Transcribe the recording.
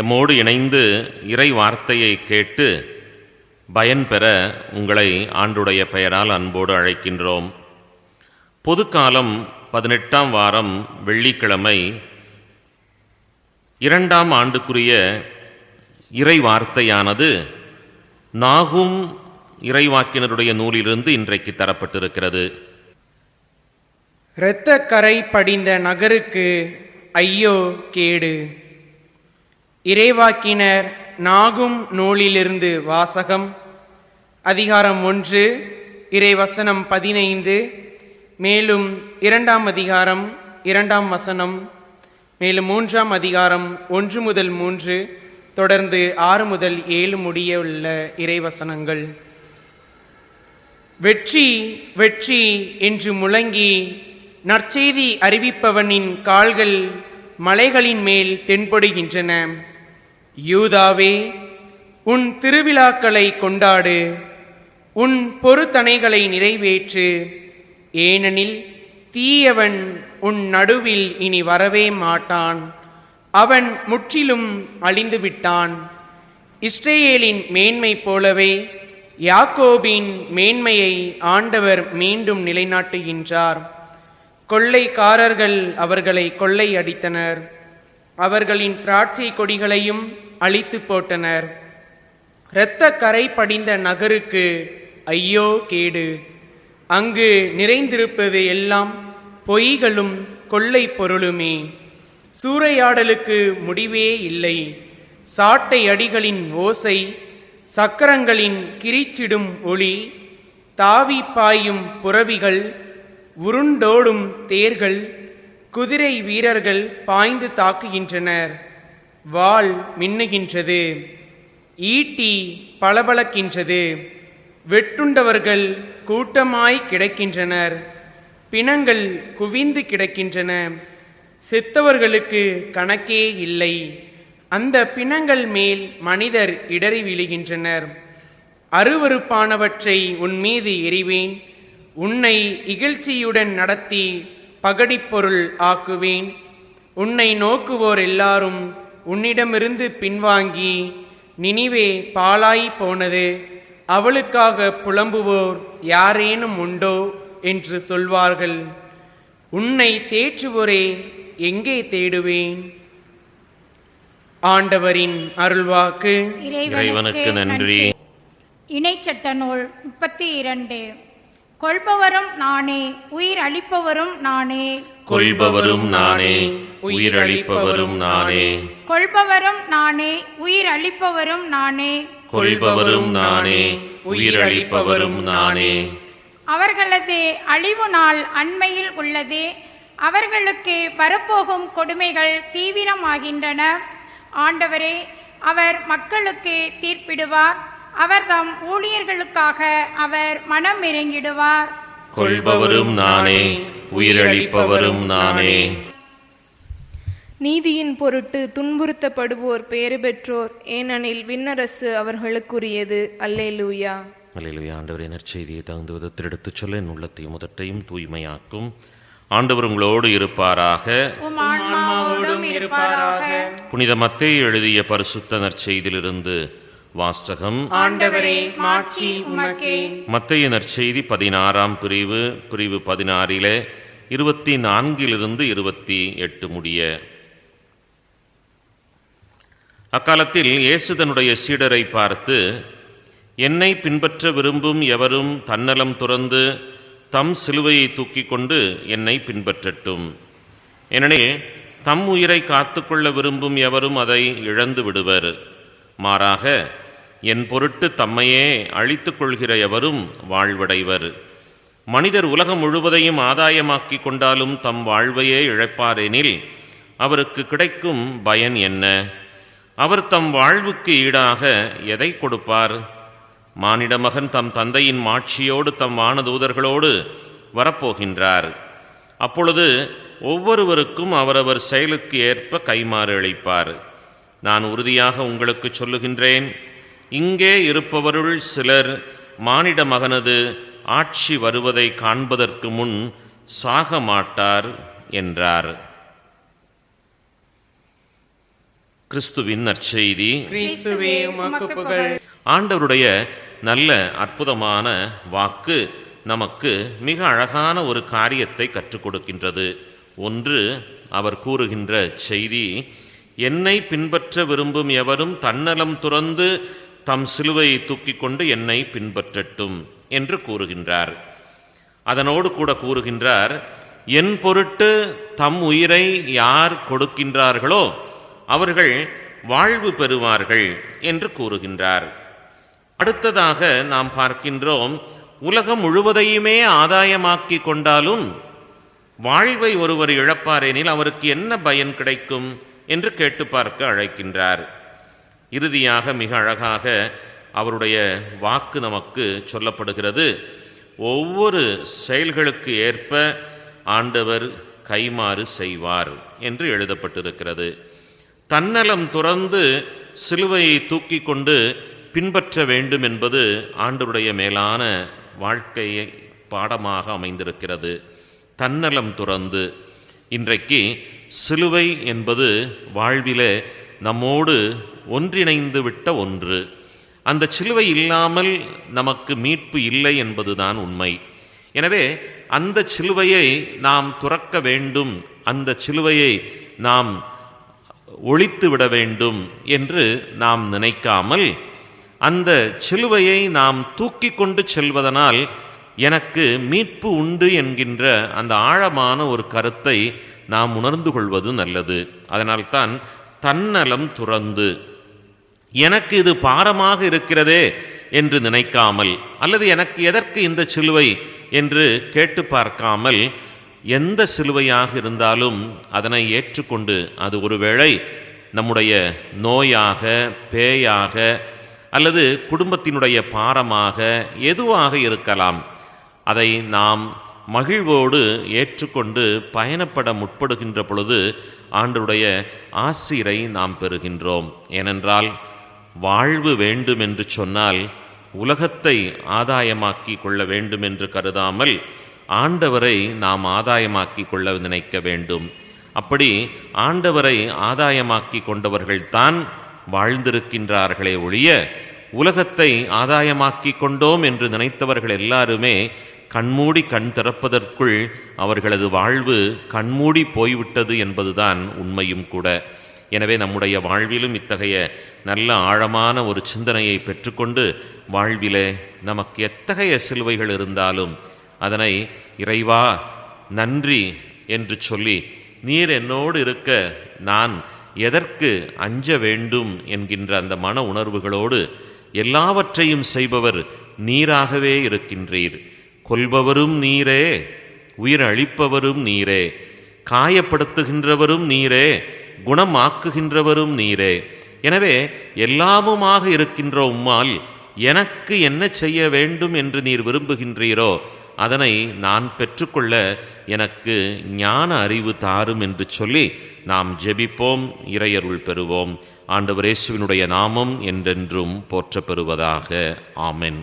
எம்மோடு இணைந்து இறை வார்த்தையை கேட்டு பயன்பெற உங்களை ஆண்டுடைய பெயரால் அன்போடு அழைக்கின்றோம். பொதுக்காலம் பதினெட்டாம் வாரம் வெள்ளிக்கிழமை இரண்டாம் ஆண்டுக்குரிய இறை வார்த்தையானது நாகும் இறைவாக்கினருடைய நூலிலிருந்து இன்றைக்கு தரப்பட்டிருக்கிறது. இரத்த கரை படிந்த நகருக்கு ஐயோ கேடு. இறைவாக்கினர் நாகும் நூலிலிருந்து வாசகம். அதிகாரம் ஒன்று இறைவசனம் பதினைந்து மேலும் இரண்டாம் அதிகாரம் இரண்டாம் வசனம் மேலும் மூன்றாம் அதிகாரம் ஒன்று முதல் மூன்று தொடர்ந்து ஆறு முதல் ஏழு முடிய உள்ள இறைவசனங்கள். வெற்றி வெற்றி என்று முழங்கி நற்செய்தி அறிவிப்பவனின் கால்கள் மலைகளின் மேல் தென்படுகின்றன. யூதாவே உன் திருவிழாக்களை கொண்டாடு உன் பொறுத்தனைகளை நிறைவேற்று. ஏனெனில் தீயவன் உன் நடுவில் இனி வரவே மாட்டான். அவன் முற்றிலும் அழிந்து விட்டான். இஸ்ரேலின் மேன்மை போலவே யாக்கோபின் மேன்மையை ஆண்டவர் மீண்டும் நிலைநாட்டுகின்றார். கொள்ளைக்காரர்கள் அவர்களை கொள்ளை அடித்தனர் அவர்களின் திராட்சை கொடிகளையும் அழித்து போட்டனர். இரத்த கரை படிந்த நகருக்கு ஐயோ கேடு. அங்கு நிறைந்திருப்பது எல்லாம் பொய்களும் கொள்ளை பொருளுமே. சூறையாடலுக்கு முடிவே இல்லை. சாட்டை அடிகளின் ஓசை சக்கரங்களின் கிரிச்சிடும் ஒளி தாவி பாயும் புறவிகள் உருண்டோடும் தேர்கள் குதிரை வீரர்கள் பாய்ந்து தாக்குகின்றனர். வாள் மின்னுகின்றது ஈட்டி பளபளக்கின்றது. வெட்டுண்டவர்கள் கூட்டமாய் கிடக்கின்றனர் பிணங்கள் குவிந்து கிடக்கின்றன. செத்தவர்களுக்கு கணக்கே இல்லை. அந்த பிணங்கள் மேல் மனிதர் இடறி விழுகின்றனர். அருவருப்பானவற்றை உன் மீது எறிவேன். உன்னை இகழ்ச்சியுடன் நடத்தி பகடிப்பொருள் ஆக்குவேன். உன்னை நோக்குவோர் எல்லாரும் உன்னிடமிருந்து பின்வாங்கி நினிவே பாழாய் போனது. அவளுக்காக புலம்புவோர் யாரேனும் உண்டோ? என்று சொல்வார்கள். உன்னை தேற்றுவோரே எங்கே தேடுவேன்? ஆண்டவரின் அருள்வாக்கு. இறைவனுக்கு நன்றி. இணைச்சட்ட நூல் முப்பத்தி இரண்டு. கொள்பவரும் நானே உயிர் அளிப்பவரும் நானே. கொள்பவரும் நானே உயிரளிப்பவரும் நானே. கொள்பவரும் நானே உயிர் அளிப்பவரும் நானே. கொள்பவரும் நானே உயிரளிப்பவரும் நானே. அவர்களது அழிவு நாள் அண்மையில் உள்ளது. அவர்களுக்கு வரப்போகும் கொடுமைகள் தீவிரமாகின்றன. ஆண்டவரே அவர் மக்களுக்கு தீர்ப்பிடுவார். அவர் தம் ஊழியர்களுக்காக அவர் மனம் இறங்கிடுவார் கொள்பவரும் நானே உயிரளிப்பவரும் நானே. நீதியின் பொருட்டு துன்புறுத்தப்படுவோர் பேறு பெற்றோர் ஏனெனில் விண்ணரசு அவர்களுக்குரியது. அல்லேலூயா. அல்லேலூயா. ஆண்டவரே நற்செய்தியை தகுந்த விதத்தில் எடுத்துச் சொல்ல என் உள்ளத்தையும் முதட்டையும் தூய்மையாக்கும். ஆண்டவர் உங்களோடு இருப்பாராக. புனித மத்தேயு எழுதிய பரிசுத்த நற்செய்தியிலிருந்து வாசகம். ஆண்டவரே மாட்சி உமக்கே. மத்தேயு நற்செய்தி பதினாறாம் பிரிவு பிரிவு பதினாறிலே இருபத்தி நான்கிலிருந்து இருபத்தி எட்டு முடிய. அக்காலத்தில் இயேசு தன்னுடைய சீடரை பார்த்து என்னை பின்பற்ற விரும்பும் எவரும் தன்னலம் துறந்து தம் சிலுவையை தூக்கிக் கொண்டு என்னை பின்பற்றட்டும். ஏனெனில் தம் உயிரை காத்துக்கொள்ள விரும்பும் எவரும் அதை இழந்து விடுவர் மாறாக என் பொருட்டு தம்மையே அழித்துக் கொள்கிற எவரும் வாழ்வடைவர். மனிதர் உலகம் முழுவதையும் ஆதாயமாக்கிக் கொண்டாலும் தம் வாழ்வையே இழப்பாரெனில் அவருக்கு கிடைக்கும் பயன் என்ன? அவர் தம் வாழ்வுக்கு ஈடாக எதை கொடுப்பார்? மானிட மகன் தம் தந்தையின் மாட்சியோடு தம் வானதூதர்களோடு வரப்போகின்றார். அப்பொழுது ஒவ்வொருவருக்கும் அவரவர் செயலுக்கு ஏற்ப கைமாறு அளிப்பார். நான் உறுதியாக உங்களுக்கு சொல்லுகின்றேன் இங்கே இருப்பவருள் சிலர் மானிட மகனது ஆட்சி வருவதை காண்பதற்கு முன் சாக மாட்டார் என்றார். கிறிஸ்துவின் நற்செய்தி. ஆண்டவருடைய நல்ல அற்புதமான வாக்கு நமக்கு மிக அழகான ஒரு காரியத்தை கற்றுக் கொடுக்கின்றது. ஒன்று அவர் கூறுகின்ற செய்தி என்னை பின்பற்ற விரும்பும் எவரும் தன்னலம் துறந்து தம் சிலுவையை தூக்கிக் கொண்டு என்னை பின்பற்றட்டும் என்று கூறுகின்றார். அதனோடு கூட கூறுகின்றார் என் பொருட்டு தம் உயிரை யார் கொடுக்கின்றார்களோ அவர்கள் வாழ்வு பெறுவார்கள் என்று கூறுகின்றார். அடுத்ததாக நாம் பார்க்கின்றோம் உலகம் முழுவதையுமே ஆதாயமாக்கி கொண்டாலும் வாழ்வை ஒருவர் இழப்பாரெனில் அவருக்கு என்ன பயன் கிடைக்கும்? என்று கேட்டு பார்க்க அழைக்கின்றார். இறுதியாக மிக அழகாக அவருடைய வாக்கு நமக்கு சொல்லப்படுகிறது. ஒவ்வொரு செயல்களுக்கு ஏற்ப ஆண்டவர் கைமாறு செய்வார் என்று எழுதப்பட்டிருக்கிறது. தன்னலம் துறந்து சிலுவையை தூக்கி கொண்டு பின்பற்ற வேண்டும் என்பது ஆண்டருடைய மேலான வாழ்க்கையை பாடமாக அமைந்திருக்கிறது. தன்னலம் துறந்து இன்றைக்கு சிலுவை என்பது வாழ்விலே நம்மோடு ஒன்றிணைந்து விட்ட ஒன்று. அந்த சிலுவை இல்லாமல் நமக்கு மீட்பு இல்லை என்பதுதான் உண்மை. எனவே அந்த சிலுவையை நாம் துறக்க வேண்டும் அந்த சிலுவையை நாம் ஒழித்து விட வேண்டும் என்று நாம் நினைக்காமல் அந்த சிலுவையை நாம் தூக்கி கொண்டு செல்வதனால் எனக்கு மீட்பு உண்டு என்கின்ற அந்த ஆழமான ஒரு கருத்தை நாம் உணர்ந்து கொள்வது நல்லது. அதனால்தான் தன்னலம் துறந்து எனக்கு இது பாரமாக இருக்கிறதே என்று நினைக்காமல் அல்லது எனக்கு எதற்கு இந்த சிலுவை என்று கேட்டு பார்க்காமல் எந்த சிலுவையாக இருந்தாலும் அதனை ஏற்றுக்கொண்டு அது ஒருவேளை நம்முடைய நோயாக பேயாக அல்லது குடும்பத்தினுடைய பாரமாக எதுவாக இருக்கலாம் அதை நாம் மகிழ்வோடு ஏற்றுக்கொண்டு பயணப்பட முற்படுகின்ற பொழுது ஆண்டருடைய ஆசிரை நாம் பெறுகின்றோம். ஏனென்றால் வாழ்வு வேண்டும் என்று சொன்னால் உலகத்தை ஆதாயமாக்கி கொள்ள வேண்டும் என்று கருதாமல் ஆண்டவரை நாம் ஆதாயமாக்கி கொள்ள நினைக்க வேண்டும். அப்படி ஆண்டவரை ஆதாயமாக்கி கொண்டவர்கள்தான் வாழ்ந்திருக்கின்றார்களே ஒழிய உலகத்தை ஆதாயமாக்கி கொண்டோம் என்று நினைத்தவர்கள் எல்லாருமே கண்மூடி கண் திறப்பதற்குள் அவர்களது வாழ்வு கண்மூடி போய்விட்டது என்பதுதான் உண்மையும் கூட. எனவே நம்முடைய வாழ்விலும் இத்தகைய நல்ல ஆழமான ஒரு சிந்தனையை பெற்றுக்கொண்டு வாழ்விலே நமக்கு எத்தகைய சிலுவைகள் இருந்தாலும் அதனை இறைவா நன்றி என்று சொல்லி நீர் என்னோடு இருக்க நான் எதற்கு அஞ்ச வேண்டும் என்கின்ற அந்த மன உணர்வுகளோடு எல்லாவற்றையும் செய்பவர் நீராகவே இருக்கின்றீர். கொல்பவரும் நீரே உயிர் அழிப்பவரும் நீரே காயப்படுத்துகின்றவரும் நீரே குணமாக்குகின்றவரும் நீரே. எனவே எல்லாமுமாக இருக்கின்ற உம்மால் எனக்கு என்ன செய்ய வேண்டும் என்று நீர் விரும்புகின்றீரோ அதனை நான் பெற்றுக்கொள்ள எனக்கு ஞான அறிவு தாரும் என்று சொல்லி நாம் ஜெபிப்போம் இறையருள் பெறுவோம். ஆண்டவர் இயேசுவினுடைய நாமம் என்றென்றும் போற்றப்பெறுவதாக. ஆமென்.